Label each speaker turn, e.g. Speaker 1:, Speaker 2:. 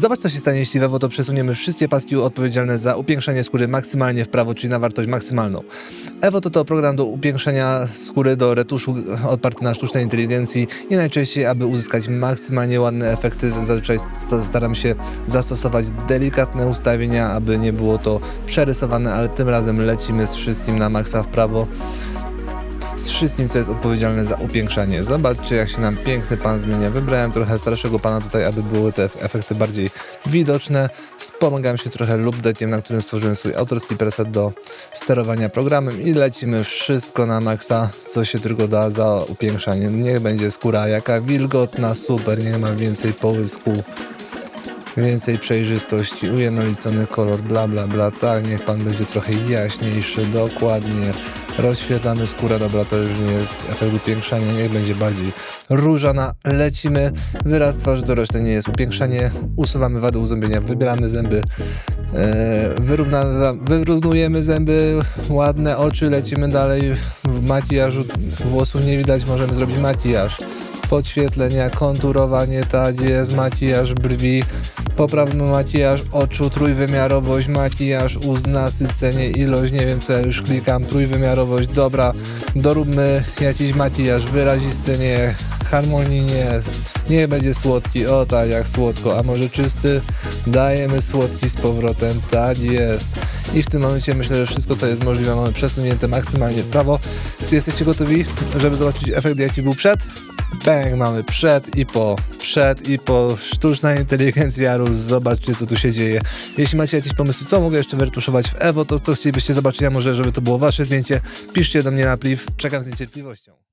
Speaker 1: Zobacz, co się stanie, jeśli we to przesuniemy wszystkie paski odpowiedzialne za upiększanie skóry maksymalnie w prawo, czyli na wartość maksymalną. Evo to to program do upiększania skóry, do retuszu oparty na sztucznej inteligencji i najczęściej, aby uzyskać maksymalnie ładne efekty, zazwyczaj st- staram się zastosować delikatne ustawienia, aby nie było to przerysowane, ale tym razem lecimy z wszystkim na maksa w prawo z wszystkim, co jest odpowiedzialne za upiększanie. Zobaczcie, jak się nam piękny pan zmienia. Wybrałem trochę starszego pana tutaj, aby były te efekty bardziej widoczne. Wspomagałem się trochę lubdekiem, na którym stworzyłem swój autorski preset do sterowania programem i lecimy wszystko na maksa, co się tylko da za upiększanie. Niech będzie skóra jaka wilgotna, super, nie ma więcej połysku. Więcej przejrzystości, ujednolicony kolor, bla bla bla, tak, niech pan będzie trochę jaśniejszy, dokładnie. Rozświetlamy skórę, dobra, to już nie jest efekt upiększania, niech będzie bardziej różana. Lecimy, wyraz twarzy dorocznej nie jest upiększanie, usuwamy wady uzębienia, wybieramy zęby, e, wyrównujemy zęby, ładne oczy, lecimy dalej. W makijażu włosów nie widać, możemy zrobić makijaż podświetlenia, konturowanie, tak jest, makijaż brwi, poprawny makijaż oczu, trójwymiarowość, makijaż ust, nasycenie, ilość, nie wiem co ja już klikam, trójwymiarowość, dobra, doróbmy jakiś makijaż wyrazisty, nie, harmonii nie, niech będzie słodki, o tak jak słodko, a może czysty, dajemy słodki z powrotem, tak jest. I w tym momencie myślę, że wszystko co jest możliwe mamy przesunięte maksymalnie w prawo. Jesteście gotowi, żeby zobaczyć efekt jaki był przed? Bang, mamy przed i po, przed i po, sztuczna inteligencja rules, zobaczcie co tu się dzieje. Jeśli macie jakieś pomysły, co mogę jeszcze wyretuszować w Evo, to co chcielibyście zobaczyć, a może żeby to było wasze zdjęcie, piszcie do mnie na pliw, czekam z niecierpliwością.